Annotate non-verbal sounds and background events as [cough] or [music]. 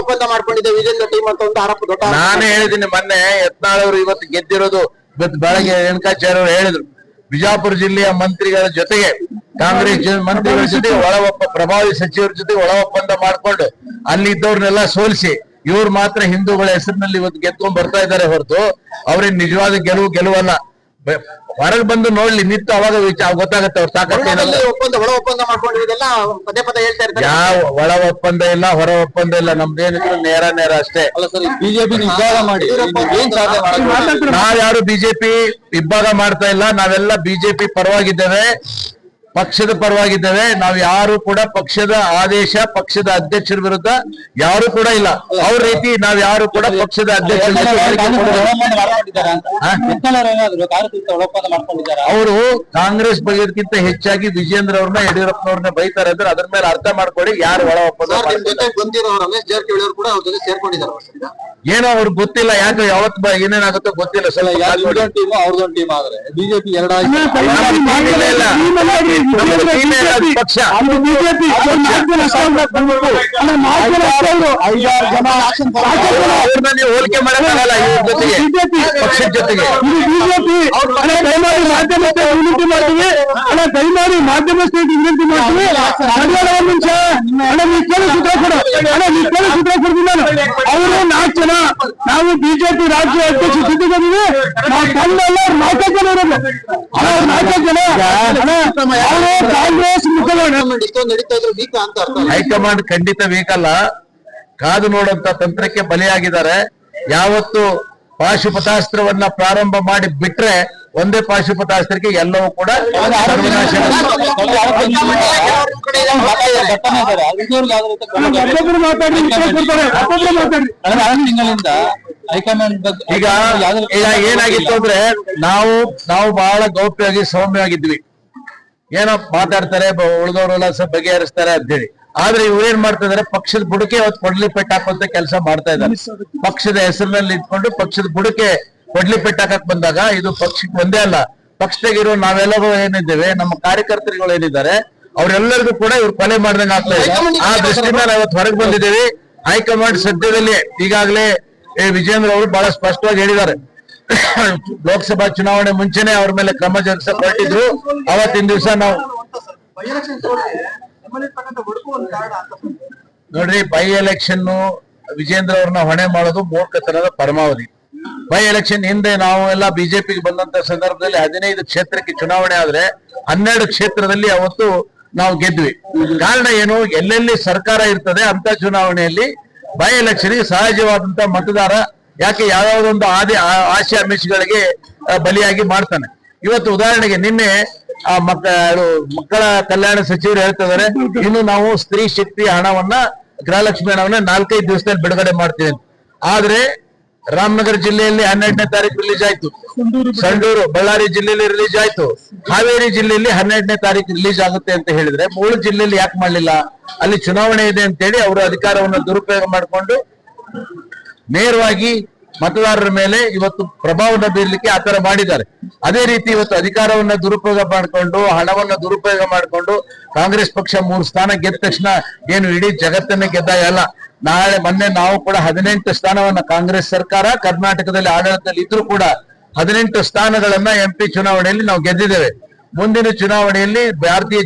ಒಪ್ಪಂದ ಮಾಡ್ಕೊಂಡಿದೆ ವಿಜೇಂದ್ರ ಟೀಮ್ ಅಂತ ಒಂದು ಆರೋಪ, ದೊಡ್ಡ. ನಾನೇ ಹೇಳಿದ್ದೀನಿ ಮೊನ್ನೆ ಯತ್ನಾಳ್ ಇವತ್ತು ಗೆದ್ದಿರೋದು ಬೆಳಗ್ಗೆ ರೇಣುಕಾಚಾರ್ಯ ಅವರು ಹೇಳಿದ್ರು. ಬಿಜಾಪುರ ಜಿಲ್ಲೆಯ ಮಂತ್ರಿಗಳ ಜೊತೆಗೆ, ಕಾಂಗ್ರೆಸ್ ಮಂತ್ರಿಗಳ ಜೊತೆ ಒಳ ಪ್ರಭಾವಿ ಸಚಿವರ ಜೊತೆ ಒಳ ಒಪ್ಪಂದ ಮಾಡ್ಕೊಂಡು ಅಲ್ಲಿ ಇದ್ದವ್ರನ್ನೆಲ್ಲ ಸೋಲಿಸಿ, ಇವ್ರು ಮಾತ್ರ ಹಿಂದೂಗಳ ಹೆಸರಿನಲ್ಲಿ ಇವತ್ತು ಗೆದ್ಕೊಂಡ್ ಬರ್ತಾ ಇದ್ದಾರೆ ಹೊರತು ಅವ್ರಿಗೆ ನಿಜವಾದ ಗೆಲುವು, ಗೆಲುವಲ್ಲ. ಹೊರಗೆ ಬಂದು ನೋಡ್ಲಿ ನಿಂತು ಅವಾಗ ವಿಚಾರ ಗೊತ್ತಾಗತ್ತೆ ಅವ್ರು ಸಾಕಷ್ಟು ಏನಲ್ಲ. ಒಪ್ಪಂದ ಒಳ ಒಪ್ಪಂದ ಮಾಡ್ಕೊಂಡಿರೋದೆಲ್ಲ ಪದೇ ಪದೇ ಹೇಳ್ತಾ ಇರ್ತಾರೆ. ಯಾವ ಒಳ ಒಪ್ಪಂದ ಇಲ್ಲ ಹೊರ ಒಪ್ಪಂದ ಇಲ್ಲ ನಮ್ದೇನಿದ್ರು ನೇರ ನೇರ ಅಷ್ಟೇ. ಅಲ್ಲ ಸರ್ ಬಿಜೆಪಿ ವಿಭಾಗ ಮಾಡಿ. ನಾವ್ ಯಾರು ಬಿಜೆಪಿ ಇಬ್ಬಾಗ ಮಾಡ್ತಾ ಇಲ್ಲ ನಾವೆಲ್ಲ ಬಿಜೆಪಿ ಪರವಾಗಿದ್ದೇವೆ. ಪಕ್ಷದ ಪರವಾಗಿದ್ದೇವೆ. ನಾವು ಯಾರು ಕೂಡ ಪಕ್ಷದ ಆದೇಶ ಪಕ್ಷದ ಅಧ್ಯಕ್ಷರ ವಿರುದ್ಧ ಯಾರು ಕೂಡ ಇಲ್ಲ. ಅವ್ರ ರೀತಿ ನಾವ್ ಯಾರು ಕೂಡ ಪಕ್ಷದ ಅಧ್ಯಕ್ಷರ ಅವರು ಕಾಂಗ್ರೆಸ್ ಬಗೆಗಿಂತ ಹೆಚ್ಚಾಗಿ ವಿಜೇಂದ್ರ ಅವ್ರನ್ನ ಯಡಿಯೂರಪ್ಪನವ್ರನ್ನ ಬೈತಾರೆ ಅಂದ್ರೆ ಅದ್ರ ಮೇಲೆ ಅರ್ಥ ಮಾಡ್ಕೊಳ್ಳಿ ಯಾರು ಒಳ ಒಪ್ಪಂದ ನಿಮ್ ಜೊತೆ ಬಂದಿರೋ ರಮೇಶ್ ಜಾರಕಿಹೊಳಿ ಕೂಡ ಅವ್ರ ಜೊತೆ ಸೇರ್ಕೊಂಡಿದ್ದಾರೆ ಏನೋ ಅವ್ರಿಗೆ ಗೊತ್ತಿಲ್ಲ. ಯಾಕೆ ಯಾವತ್ ಬ- ಏನೇನಾಗುತ್ತೋ ಗೊತ್ತಿಲ್ಲ. ಸಲ. ಟೀಮ್ ಅವ್ರದೊಂದು ಟೀಮ್ ಆದ್ರೆ. ಬಿಜೆಪಿ ಎರಡಾಗಿ ಪಕ್ಷ ಅವ್ರನ್ನ ನೀವು ಹೋಲಿಕೆ ಮಾಡಕ್ಕಾಗಲ್ಲ ಇವ್ರ ಜೊತೆಗೆ. ಪಕ್ಷದ ಜೊತೆಗೆ. ಬಿಜೆಪಿ. ದಯಮಾಡಿ ಮಾಧ್ಯಮಕ್ಕೆ ವಿನಂತಿ ಮಾಡ್ತೀವಿ. ಅಲ್ಲ ದಯಮಾಡಿ ಮಾಧ್ಯಮ ಸ್ನೇಹಿತರಿಗೆ ವಿನಂತಿ ಮಾಡ್ತೀವಿ. ಒಂದ್ ನಿಮಿಷ ಅಣ್ಣ ನೀವು ಕೇಳಿ ಸೂತ್ರ ಕೊಡು. ಅಣ್ಣ ನೀವು ಕೇಳಿ ಸೂತ್ರ ಕೊಡ್ತೀನಿ ನಾನು ಅವರು ನಾಲ್ಕು ಜನ. ನಾವು ಬಿಜೆಪಿ ರಾಜ್ಯ ಅಧ್ಯಕ್ಷ ಸಿದ್ಧಿದ್ದೀವಿ ನಾವು ತಂದೆಲ್ಲ ನಾಲ್ಕೇ ಜನ ಇರೋದು. ಅವ್ರು ನಾಲ್ಕು ಜನ. ಅಣ್ಣ ಕಾಂಗ್ರೆಸ್ ಮುಖಂಡ ಇಷ್ಟೊಂದು ನಡೀತಾ ಇದ್ರು ವೀಕ್ ಅಂತ ಅರ್ಥ ಹೈಕಮಾಂಡ್ ಖಂಡಿತ ಬೇಕಲ್ಲ ಕಾದು ನೋಡಂತ ತಂತ್ರಕ್ಕೆ ಬಲಿಯಾಗಿದ್ದಾರೆ ಯಾವತ್ತು ಪಾಶುಪತಾಸ್ತ್ರವನ್ನ ಪ್ರಾರಂಭ ಮಾಡಿ ಬಿಟ್ರೆ ಒಂದೇ ಪಾಶುಪತಾಸ್ತ್ರಕ್ಕೆ ಎಲ್ಲವೂ ಕೂಡ ಹೈಕಮಾಂಡ್ ಈಗ ಈಗ ಏನಾಗಿತ್ತು ಅಂದ್ರೆ ನಾವು ನಾವು ಬಹಳ ಗೌಪ್ಯವಾಗಿ ಸೌಮ್ಯವಾಗಿದ್ವಿ ಏನೋ ಮಾತಾಡ್ತಾರೆ ಉಳಿದವರೆಲ್ಲ ಬಗೆಹರಿಸ್ತಾರೆ ಬಗೆಹರಿಸ್ತಾರೆ ಅಂತೇಳಿ ಆದ್ರೆ ಇವ್ರೇನ್ ಏನ್ ಮಾಡ್ತಾ ಇದಾರೆ ಪಕ್ಷದ ಬುಡಕೆ ಅವತ್ತು ಕೊಡ್ಲಿ ಪೆಟ್ಟು ಹಾಕುವಂತ ಕೆಲಸ ಮಾಡ್ತಾ ಇದ್ದಾರೆ. ಪಕ್ಷದ ಹೆಸರಿನಲ್ಲಿ ಇಟ್ಕೊಂಡು ಪಕ್ಷದ ಬುಡಕೆ ಕೊಡ್ಲಿ ಪೆಟ್ಟು ಹಾಕಕ್ ಬಂದಾಗ ಇದು ಪಕ್ಷಕ್ಕೆ ಒಂದೇ ಅಲ್ಲ ಪಕ್ಷದಾಗಿರೋ ನಾವೆಲ್ಲರೂ ಏನಿದ್ದೇವೆ ನಮ್ಮ ಕಾರ್ಯಕರ್ತರುಗಳು ಏನಿದ್ದಾರೆ ಅವರೆಲ್ಲರಿಗೂ ಕೂಡ ಇವ್ರು ಕೊಲೆ ಮಾಡ್ದಂಗೆ ಆಗ್ತಾ ಇದೆ. ಆ ದೃಷ್ಟಿಯಿಂದ ನಾವು ಹೊರಗೆ ಬಂದಿದ್ದೇವೆ. ಹೈಕಮಾಂಡ್ ಸದ್ಯದಲ್ಲಿ ಈಗಾಗಲೇ ವಿಜೇಂದ್ರ ಅವರು ಬಹಳ ಸ್ಪಷ್ಟವಾಗಿ ಹೇಳಿದ್ದಾರೆ. [coughs] ಲೋಕಸಭಾ ಚುನಾವಣೆ ಮುಂಚೆನೆ ಅವ್ರ ಮೇಲೆ ಕ್ರಮ ಜರುಗಿಸ ಅವತ್ತಿನ ದಿವಸ ನಾವು ನೋಡ್ರಿ ಬೈ ಎಲೆಕ್ಷನ್ ವಿಜೇಂದ್ರ ಅವ್ರನ್ನ ಹೊಣೆ ಮಾಡೋದು ಮೂರ್ಖತನದ ಪರಮಾವಧಿ. ಬೈ ಎಲೆಕ್ಷನ್ ಹಿಂದೆ ನಾವು ಎಲ್ಲ ಬಿಜೆಪಿಗೆ ಬಂದಂತ ಸಂದರ್ಭದಲ್ಲಿ ಹದಿನೈದು ಕ್ಷೇತ್ರಕ್ಕೆ ಚುನಾವಣೆ ಆದ್ರೆ ಹನ್ನೆರಡು ಕ್ಷೇತ್ರದಲ್ಲಿ ಅವತ್ತು ನಾವು ಗೆದ್ವಿ. ಕಾರಣ ಏನು? ಎಲ್ಲೆಲ್ಲಿ ಸರ್ಕಾರ ಇರ್ತದೆ ಅಂತ ಚುನಾವಣೆಯಲ್ಲಿ ಬೈ ಎಲೆಕ್ಷನ್ ಸಹಜವಾದಂತ ಮತದಾರ ಯಾಕೆ ಯಾವ್ಯಾವ್ದೊಂದು ಆದಿ ಆಮಿಷಗಳಿಗೆ ಬಲಿಯಾಗಿ ಮಾಡ್ತಾನೆ. ಇವತ್ತು ಉದಾಹರಣೆಗೆ ನಿನ್ನೆ ಆ ಮಕ್ಕಳು ಮಕ್ಕಳ ಕಲ್ಯಾಣ ಸಚಿವರು ಹೇಳ್ತಿದ್ದಾರೆ ಇನ್ನು ನಾವು ಸ್ತ್ರೀ ಶಕ್ತಿ ಹಣವನ್ನ ಗೃಹಲಕ್ಷ್ಮಿ ಹಣವನ್ನ ನಾಲ್ಕೈದು ದಿವಸದಲ್ಲಿ ಬಿಡುಗಡೆ ಮಾಡ್ತೀವಿ. ಆದ್ರೆ ರಾಮನಗರ ಜಿಲ್ಲೆಯಲ್ಲಿ ಹನ್ನೆರಡನೇ ತಾರೀಕು ರಿಲೀಸ್ ಆಯ್ತು. ಸಂಡೂರು ಬಳ್ಳಾರಿ ಜಿಲ್ಲೆಯಲ್ಲಿ ರಿಲೀಸ್ ಆಯ್ತು. ಹಾವೇರಿ ಜಿಲ್ಲೆಯಲ್ಲಿ ಹನ್ನೆರಡನೇ ತಾರೀಕು ರಿಲೀಸ್ ಆಗುತ್ತೆ ಅಂತ ಹೇಳಿದ್ರೆ ಮೂರು ಜಿಲ್ಲೆಯಲ್ಲಿ ಯಾಕೆ ಮಾಡ್ಲಿಲ್ಲ? ಅಲ್ಲಿ ಚುನಾವಣೆ ಇದೆ ಅಂತೇಳಿ ಅವರು ಅಧಿಕಾರವನ್ನು ದುರುಪಯೋಗ ಮಾಡಿಕೊಂಡು ನೇರವಾಗಿ ಮತದಾರರ ಮೇಲೆ ಇವತ್ತು ಪ್ರಭಾವವನ್ನು ಬೀರ್ಲಿಕ್ಕೆ ಆತರ ಮಾಡಿದ್ದಾರೆ. ಅದೇ ರೀತಿ ಇವತ್ತು ಅಧಿಕಾರವನ್ನ ದುರುಪಯೋಗ ಮಾಡಿಕೊಂಡು, ಹಣವನ್ನ ದುರುಪಯೋಗ ಮಾಡಿಕೊಂಡು ಕಾಂಗ್ರೆಸ್ ಪಕ್ಷ ಮೂರು ಸ್ಥಾನ ಗೆದ್ದ ತಕ್ಷಣ ಏನು ಇಡೀ ಜಗತ್ತನ್ನ ಗೆದ್ದಾಗ ಅಲ್ಲ. ನಾಳೆ ಮೊನ್ನೆ ನಾವು ಕೂಡ ಹದಿನೆಂಟು ಸ್ಥಾನವನ್ನ ಕಾಂಗ್ರೆಸ್ ಸರ್ಕಾರ, ಕರ್ನಾಟಕದಲ್ಲಿ ಆಡಳಿತದಲ್ಲಿ ಇದ್ರೂ ಕೂಡ ಹದಿನೆಂಟು ಸ್ಥಾನಗಳನ್ನ ಎಂಪಿ ಚುನಾವಣೆಯಲ್ಲಿ ನಾವು ಗೆದ್ದಿದ್ದೇವೆ. ಮುಂದಿನ ಚುನಾವಣೆಯಲ್ಲಿ ಭಾರತೀಯ